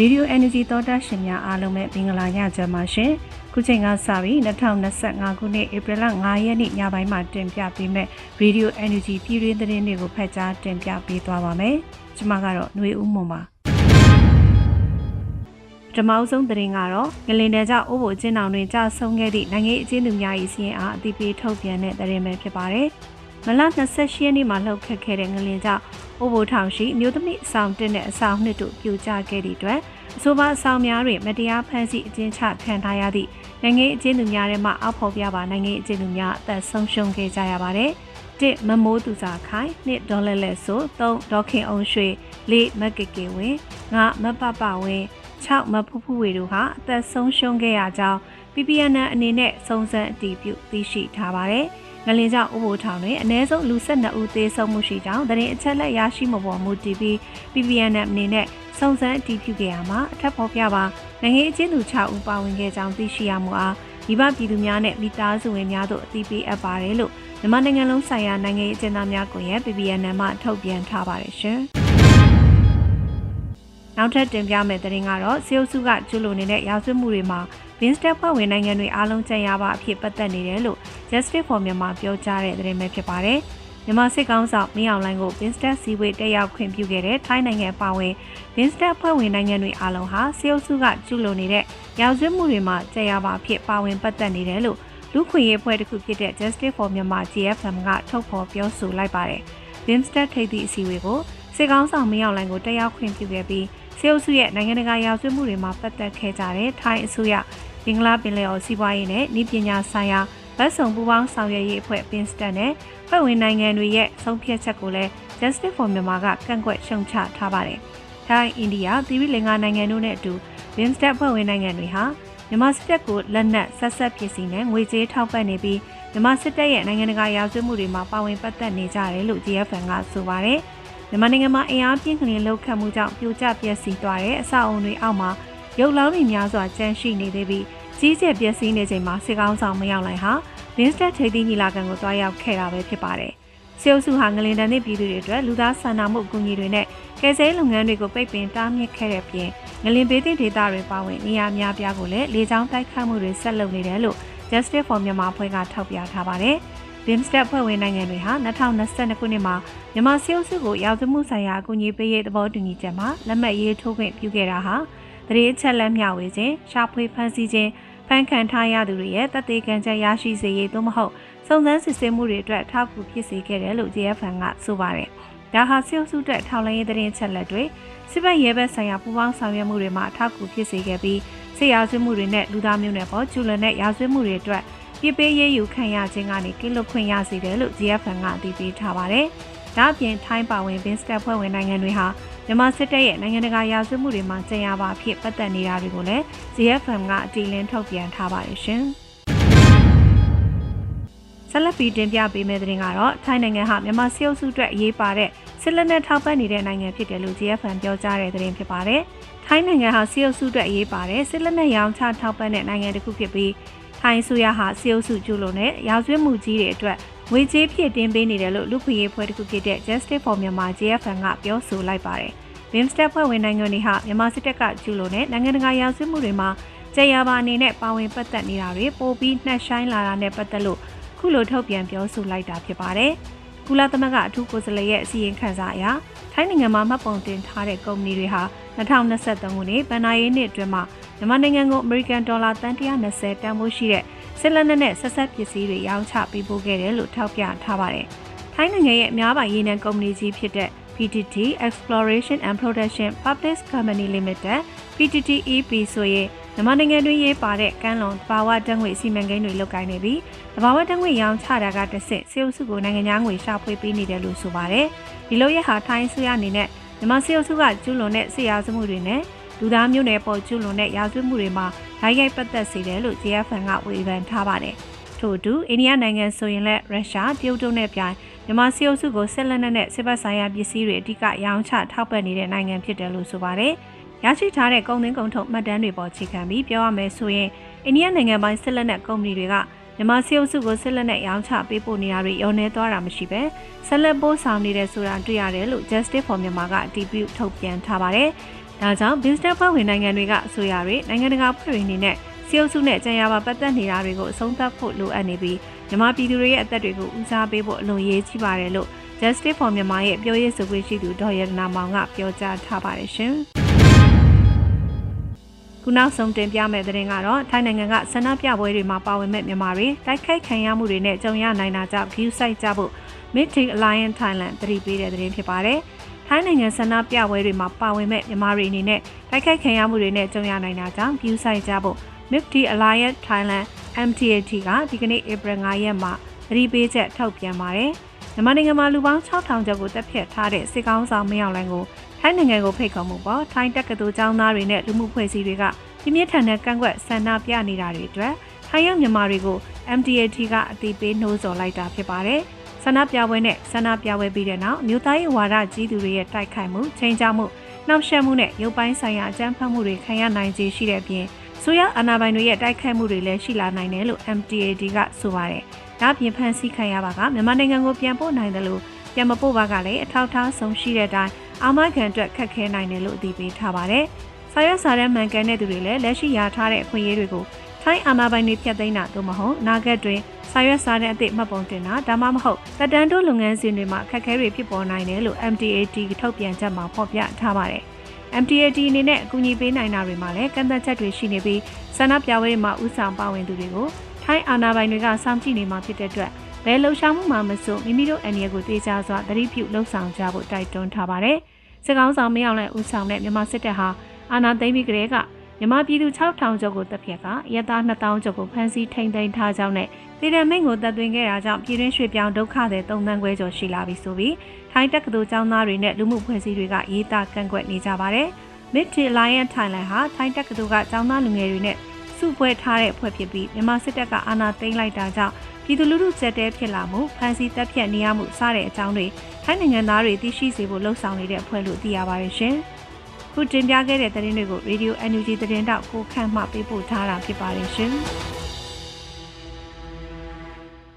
Radio Energy သောတာရှင်များအားလုံးပဲမင်္ဂလာညချမ်းပါရှင်။ခုချိန်ကစပြီး2025ခုနှစ်ဧပြီလ9ရက်နေ့ညပိုင်းမှာတင်ပြပေးမဲ့ Radio Energy ပြည်တွင်းသတင်းတွေကိုဖတ်ကြားတင်ပြပေးသွားပါမယ်။ကျွန်မကတော့ຫນွေဦးမွန်ပါ။ပထမဆုံးသတင်းကတော့ငလင်တဲကြောင့်အိုးဘိုကျင်းအောင်တွင်ကြာဆုံးခဲ့သည့်နိုင်ငံရေးအကျဉ်းသူများ၏စီးရင်အားအသိပေးထုတ်ပြန်တဲ့သတင်းပဲဖြစ်ပါတယ်။မလ28ရက်နေ့မှာလှုပ်ခတ်ခဲ့တဲ့ငလင်ကြောင့် အိုးဘိုထောင်ရှိမြို့သမီးအဆောင်တင်တဲ့အဆောင်နှစ်တို့ပြိုကျခဲ့သည့်အတွက်အဆိုပါအဆောင်များတွင်မတရားဖမ်းဆီးအကျဉ်းချခံထားရသည့်နိုင်ငံအကျဉ်းသူများထဲမှအောက်ဖော်ပြပါနိုင်ငံအကျဉ်းသူများအသက်ဆုံးရှုံးခဲ့ကြရပါတယ်။တစ်မမိုးသူစာခိုင်နှစ်ဒေါ်လာလက်ဆိုသုံးဒေါခင်အောင်ရွှေလေးမကကေဝင်းငါမပပဝင်း6မဖူးဖူးဝေတို့ဟာအသက်ဆုံးရှုံးခဲ့ရကြောင်း PPN အနေနဲ့စုံစမ်းအတည်ပြုသိရှိထားပါတယ်။ ငလင်ကြောင့်ဥပိုလ်ထောင်တွင်အ ਨੇ ဆုံးလူ12ဦးသေဆုံးမှုရှိကြောင်းသတင်းအချက်လက်ရရှိမှုပေါ်မူတည်ပြီး PPN အနေနဲ့စုံစမ်းအတည်ပြုခဲ့ရမှာအထက်ဖော်ပြပါနိုင်ငံအချင်းသူ6ဦးပါဝင်ခဲ့ကြောင်းသိရှိရမှုအားမိဘပြည်သူများနဲ့မိသားစုဝင်များတို့အသိပေးအပ်ပါတယ်လို့မြန်မာနိုင်ငံလုံးဆိုင်ရာနိုင်ငံရေးအကျဉ်းသားများကွန်ရက် PPN မှထုတ်ပြန်ထားပါတယ်ရှင်။နောက်ထပ်တင်ပြမယ့်သတင်းကတော့စေအုပ်စုကကျူးလွန်နေတဲ့ရာဇဝတ်မှုတွေမှာ Winston ဖွဲ့ဝင်နိုင်ငံတွေအားလုံးကြံရပါအဖြစ်ပတ်သက်နေတယ်လို့ Justice for Myanmar ပြောကြားတဲ့သတင်းပဲဖြစ်ပါတယ်။မြန်မာစစ်ကောင်ဆောင်မင်းအောင်လှိုင်ကို Winston စီဝေးတက်ရောက်ခွင့်ပြုခဲ့တဲ့ထိုင်းနိုင်ငံပါဝင် Winston ဖွဲ့ဝင်နိုင်ငံတွေအားလုံးဟာစေအုပ်စုကကျူးလွန်နေတဲ့ရာဇဝတ်မှုတွေမှာကြံရပါအဖြစ်ပါဝင်ပတ်သက်နေတယ်လို့လူခွင့်ရေးဖွဲ့တစ်ခုဖြစ်တဲ့ Justice for Myanmar GFM ကထုတ်ဖော်ပြောဆိုလိုက်ပါတယ်။ Winston ထိပ်သီးအစည်းအဝေးကိုစစ်ကောင်ဆောင်မင်းအောင်လှိုင်ကိုတက်ရောက်ခွင့်ပြုခဲ့ပြီးစေအုပ်စုရဲ့နိုင်ငံတကာရာဇဝတ်မှုတွေမှာပတ်သက်ခဲ့ကြတဲ့ထိုင်းအစိုးရ ဘင်္ဂလားပင်လယ်အော်စီးပွားရေးနဲ့ဤပညာဆိုင်ရာဗတ်စုံပူးပေါင်းဆောင်ရွက်ရေးအဖွဲ့ပင်စတန်နဲ့ဖွဲ့ဝင်နိုင်ငံတွေရဲ့ဆုံးဖြတ်ချက်ကိုလည်း Justice for Myanmar ကကန့်ကွက်ရှုံချထားပါတယ်။ထိုင်း၊အိန္ဒိယ၊သီရိလင်္ကာနိုင်ငံတို့နဲ့အတူ Binstat ဖွဲ့ဝင်နိုင်ငံတွေဟာမြန်မာစစ်တပ်ကိုလက်နက်ဆက်ဆက်ပစ္စည်းနဲ့ငွေကြေးထောက်ပံ့နေပြီးမြန်မာစစ်တပ်ရဲ့နိုင်ငံတကာရာဇဝတ်မှုတွေမှာပါဝင်ပတ်သက်နေကြတယ်လို့ GFN ကဆိုပါတယ်။မြန်မာနိုင်ငံမှာအင်အားပြင်းထန်တဲ့လှုပ်ခတ်မှုကြောင့်ပြိုကျပျက်စီးသွားတဲ့အဆောက်အုံတွေအောက်မှာ ရုပ်လောင်းတွေများစွာကျန်ရှိနေသေးပြီးကြီးကျယ်ပျက်စီးနေချိန်မှာစစ်ကောင်းဆောင်မရောက်လိုက်ဟာလင်းစတက်ထိပ်သီးညီလာခံကိုတွားရောက်ခဲ့တာပဲဖြစ်ပါတယ်။စေအုပ်စုဟာငလင်တန်တဲ့ပြည်သူတွေအတွက်လူသားစာနာမှုအကူအညီတွေနဲ့ကယ်ဆယ်လုပ်ငန်းတွေကိုပိတ်ပင်တားမြစ်ခဲ့တဲ့ပြင်ငလင်ဘေးသင့်ဒေသတွေပါဝင်နေရာများပြားကိုလည်းလေကြောင်းတိုက်ခတ်မှုတွေဆက်လုပ်နေတယ်လို့ Justice for Myanmar ဖွဲ့ကထောက်ပြထားပါတယ်။ BIMSTEC ဖွဲ့ဝင်နိုင်ငံတွေဟာ2022ခုနှစ်မှာမြန်မာစီအုပ်စုကိုရာဇဝမှုဆိုင်ရာအကူအညီပေးရေးသဘောတူညီချက်မှာလက်မှတ်ရေးထိုးခွင့်ပြုခဲ့တာဟာ တရေချက်လက်မျှဝေခြင်းရှာဖွေဖန်ဆီးခြင်းဖန်ခံထားရသူတွေရဲ့တပ်သေးကံချက်ရရှိစေရေးသို့မဟုတ်စုံစမ်းစစ်ဆေးမှုတွေအတွက်ထောက်ကူဖြစ်စေခဲ့တယ်လို့ JFN ကဆိုပါတယ်။ဒါဟာစစ်အုပ်စုတက်ထောက်လှမ်းရေးသတင်းချက်လက်တွေစစ်ဘက်ရဲဘက်ဆိုင်ရာပူးပေါင်းဆောင်ရွက်မှုတွေမှာထောက်ကူဖြစ်စေခဲ့ပြီးစစ်ရာဇဝတ်မှုတွေနဲ့လူသားမျိုးနွယ်ပေါ်ကျူးလွန်တဲ့ရာဇဝတ်မှုတွေအတွက်ပြပေးရေးယူခံရခြင်းကနေကင်းလွတ်ခွင့်ရစေတယ်လို့ JFN ကအတည်ပြုထားပါတယ်။ဒါ့အပြင်ထိုင်းပါဝင်ဘင်းစတက်ဖွဲ့ဝင်နိုင်ငံတွေဟာ မြန်မာစစ်တပ်ရဲ့နိုင်ငံတကာရာဇဝတ်မှုတွေမှာကြံရပါအဖြစ်ပတ်သက်နေတာတွေကိုလည်း ZFM ကအတီလင်းထုတ်ပြန်ထားပါတယ်ရှင်။ဆက်လက်ပြီးတင်ပြပေးမယ့်သတင်းကတော့ထိုင်းနိုင်ငံဟာမြန်မာစစ်အုပ်စုအတွက်အရေးပါတဲ့စစ်လက်နက်ထောက်ပံ့နေတဲ့နိုင်ငံဖြစ်တယ်လို့ GFN ပြောကြားတဲ့သတင်းဖြစ်ပါတယ်။ထိုင်းနိုင်ငံဟာစစ်အုပ်စုအတွက်အရေးပါတဲ့စစ်လက်နက်ရောင်းချထောက်ပံ့တဲ့နိုင်ငံတစ်ခုဖြစ်ပြီးထိုင်းဆိုရဟာစစ်အုပ်စုကျူးလွန်တဲ့ရာဇဝတ်မှုကြီးတွေအတွက် ငွေကြေးဖြည့်တင်းပေးနေတယ်လို့လူခွင့်ရေးဖွဲ့တစ်ခုဖြစ်တဲ့ Justice for Myanmar JFN ကပြောဆိုလိုက်ပါတယ်။ Bimstep ဖွဲ့ဝင်နိုင်ငံတွေဟာမြန်မာစစ်တပ်ကကျူးလွန်တဲ့နိုင်ငံတကာရာဇဝတ်မှုတွေမှာကြေရပါအနေနဲ့ပါဝင်ပတ်သက်နေတာတွေပိုပြီးနှက်ဆိုင်လာတာနဲ့ပတ်သက်လို့ခုလိုထုတ်ပြန်ပြောဆိုလိုက်တာဖြစ်ပါတယ်။ကုလသမဂ္ဂအထူးကိုယ်စားလှယ်ရဲ့အစီရင်ခံစာအရထိုင်းနိုင်ငံမှာမှတ်ပုံတင်ထားတဲ့ကုမ္ပဏီတွေဟာ2023ခုနှစ်ဗန်နာရေးနှစ်အတွင်းမှာမြန်မာနိုင်ငံကိုအမေရိကန်ဒေါ်လာတန်120တန်ဖိုးရှိတဲ့ စစ်လက်နက်နဲ့ဆက်ဆက်ပစ္စည်းတွေရောင်းချပေးပို့ခဲ့တယ်လို့ထောက်ပြထားပါတယ်။ထိုင်းနိုင်ငံရဲ့အများပိုင်ရေနံကုမ္ပဏီကြီးဖြစ်တဲ့ PTT Exploration and Production Public Company Limited PTTEP ဆိုရင်မြန်မာနိုင်ငံတွင်းရေးပါတဲ့ကမ်းလွန်တဘာဝတံငွေစီမံကိန်းတွေလုပ်ကိုင်နေပြီးတဘာဝတံငွေရောင်းချတာကတစ်ဆင့်စေအုပ်စုကိုနိုင်ငံသားငွေရှာဖွေပေးနေတယ်လို့ဆိုပါတယ်။ဒီလိုရဟာထိုင်းဆိုရအနေနဲ့မြန်မာစေအုပ်စုကကျူးလွန်တဲ့ဆရာစမှုတွေနဲ့လူသားမျိုးနွယ်ပေါ်ကျူးလွန်တဲ့ရာဇဝတ်မှုတွေမှာ ဓာတ်ရိုက်ပတ်သက်စေတယ်လို့ JFN ကဝေဖန်ထားပါတယ်။ထို့အတူအိန္ဒိယနိုင်ငံဆိုရင်လည်းရုရှားတရုတ်တို့နဲ့ပြိုင်မြန်မာစီအုပ်စုကိုဆက်လက်နဲ့စစ်ဘက်ဆိုင်ရာပစ္စည်းတွေအဓိကရောင်းချထောက်ပံ့နေတဲ့နိုင်ငံဖြစ်တယ်လို့ဆိုပါတယ်။ရရှိထားတဲ့ကုန်သွင်းကုန်ထုတ်မှတ်တမ်းတွေပေါ်ခြေခံပြီးပြောရမယ်ဆိုရင်အိန္ဒိယနိုင်ငံပိုင်းဆက်လက်နဲ့ကုမ္ပဏီတွေကမြန်မာစီအုပ်စုကိုဆက်လက်နဲ့ရောင်းချပေးပို့နေတာတွေရောနေသွားတာမရှိပဲဆက်လက်ပို့ဆောင်နေတဲ့ဆိုတာတွေ့ရတယ်လို့ Justice for Myanmar ကအတည်ပြုထုတ်ပြန်ထားပါတယ်။ ဒါကြောင့် business ဖွဲ့ဝင်နိုင်ငံတွေကအစိုးရတွေနိုင်ငံတကာဖွဲ့တွေအနေနဲ့စီအုပ်စုနဲ့ကြံရပါပတ်သက်နေတာတွေကိုအဆုံးသတ်ဖို့လိုအပ်နေပြီးမြန်မာပြည်သူတွေရဲ့အသက်တွေကိုဦးစားပေးဖို့အလွန်ရေးကြီးပါတယ်လို့ Justice for Myanmar ရဲ့ပြောရေးဆိုခွင့်ရှိသူဒေါ်ရတနာမောင်ကပြောကြားထားပါတယ်ရှင်။ခုနောက်ဆုံးတင်ပြမယ့်သတင်းကတော့ထိုင်းနိုင်ငံကဆန္ဒပြပွဲတွေမှာပါဝင်မဲ့မြန်မာတွေတိုက်ခိုက်ခံရမှုတွေနဲ့ကြုံရနိုင်တာကြောင့် view site ကြဖို့ Meeting Alliance Thailand တတိပေးတဲ့သတင်းဖြစ်ပါတယ်။ ထိုင်းနိုင်ငံဆန္ဒပြပွဲတွေမှာပါဝင်မဲ့မြန်မာတွေအနေနဲ့တိုက်ခိုက်ခံရမှုတွေနဲ့ကြုံရနိုင်တာကြောင့် view site ကြဖို့ Meeting Alliance Thailand MTAT ကဒီကနေ့ April 9ရက်မှာတတိပေးချက်ထုတ်ပြန်ပါတယ်။မြန်မာနိုင်ငံမှာလူပေါင်း6000ကျော်ကိုတပ်ဖြတ်ထားတဲ့စစ်ကောင်းဆောင်မင်းအောင်လှိုင်ကိုထိုင်းနိုင်ငံကိုဖိတ်ခေါ်မှုပေါ်ထိုင်းတက္ကသိုလ်ကျောင်းသားတွေနဲ့လူမှုဖွဲ့စည်းတွေကပြင်းပြထန်တဲ့ကန့်ကွက်ဆန္ဒပြနေတာတွေအတွက်ထိုင်းရောက်မြန်မာတွေကို MTAT ကအသိပေးနှိုးဆော်လိုက်တာဖြစ်ပါတယ်။ ဆန္ဒပြပွဲနဲ့ဆန္ဒပြပွဲပြီးတဲ့နောက်မြို့သားရေးဝါဒကြီးသူတွေရဲ့တိုက်ခိုက်မှုချိန်ချမှုနှောက်ယှက်မှုနဲ့ရုပ်ပိုင်းဆိုင်ရာအကြမ်းဖက်မှုတွေခံရနိုင်ခြေရှိတဲ့အပြင်ဆိုရအာဏာပိုင်တွေရဲ့တိုက်ခိုက်မှုတွေလည်းရှိလာနိုင်တယ်လို့ MTAD ကဆိုပါတယ်။ဒါပြင်ဖန်ဆီးခံရပါကမြန်မာနိုင်ငံကိုပြန်ပို့နိုင်တယ်လို့ပြန်မပို့ပါကလည်းအထောက်ထားဆုံးရှိတဲ့အတိုင်းအာမခံအတွက်ခက်ခဲနိုင်တယ်လို့အသိပေးထားပါတယ်။ဆာရွက်စာတမ်းမှန်ကန်တဲ့သူတွေလည်းလက်ရှိရထားတဲ့အခွင့်အရေးတွေကို ထိုင်းအာဏာပိုင်တွေဖျက်သိမ်းတာသို့မဟုတ်အနာဂတ်တွင်ဆာရွက်စာတမ်းအသစ်မှတ်ပုံတင်တာဒါမှမဟုတ်တက်တန်းတိုးလုပ်ငန်းစဉ်တွေမှာအခက်အခဲတွေဖြစ်ပေါ်နိုင်တယ်လို့ MTAD ထုတ်ပြန်ချက်မှာဖော်ပြထားပါတယ်။ MTAD အနေနဲ့အကူအညီပေးနိုင်တာတွေမှာလည်းကန့်သက်ချက်တွေရှိနေပြီးဆန္ဒပြပွဲတွေမှာဥဆောင်ပါဝင်သူတွေကိုထိုင်းအာဏာပိုင်တွေကစောင့်ကြည့်နေမှာဖြစ်တဲ့အတွက်ဘယ်လှုပ်ရှားမှုမှမဆိုမိမိတို့အန်ရီကိုတေချာစွာသတိပြုလှုပ်ဆောင်ကြဖို့တိုက်တွန်းထားပါတယ်။စစ်ကောင်ဆောင်မင်းအောင်လှိုင်ဦးဆောင်တဲ့မြန်မာစစ်တပ်ဟာအာဏာသိမ်းပြီးကတည်းက မြန်မာပြည်သူ6000ကျော်ကိုတပ်ဖြတ်ကရဲသား2000ကျော်ကိုဖမ်းဆီးထိန်းသိမ်းထားကြောင်းနဲ့ပြည်ထမိန်ကိုတပ်သွင်းခဲ့တာကြောင့်ပြည်တွင်းရွှေ့ပြောင်းဒုက္ခတွေ3သန်းခွဲကျော်ရှိလာပြီဆိုပြီးထိုင်းတက္ကသိုလ်ကျောင်းသားတွေနဲ့လူမှုဖွဲ့စည်းတွေကရေးသားကန့်ကွက်နေကြပါတယ်။ Mid Alliance Thailand ဟာထိုင်းတက္ကသိုလ်ကကျောင်းသားလူငယ်တွေနဲ့စုဖွဲ့ထားတဲ့အဖွဲ့ဖြစ်ပြီးမြန်မာစစ်တပ်ကအာဏာသိမ်းလိုက်တာကြောင့်ပြည်သူလူထုစက်တဲဖြစ်လာမှုဖမ်းဆီးတပ်ဖြတ်နေရမှုစတဲ့အကြောင်းတွေထိုင်းနိုင်ငံသားတွေသိရှိစေဖို့လှုံ့ဆော်နေတဲ့အဖွဲ့လို့သိရပါတယ်ရှင်။ ခုတင်ပြခဲ့တဲ့သတင်းတွေကို Radio NUG သတင်းတောက်ကိုခန့်မှပေးပို့ထားတာဖြစ်ပါတယ်ရှင်။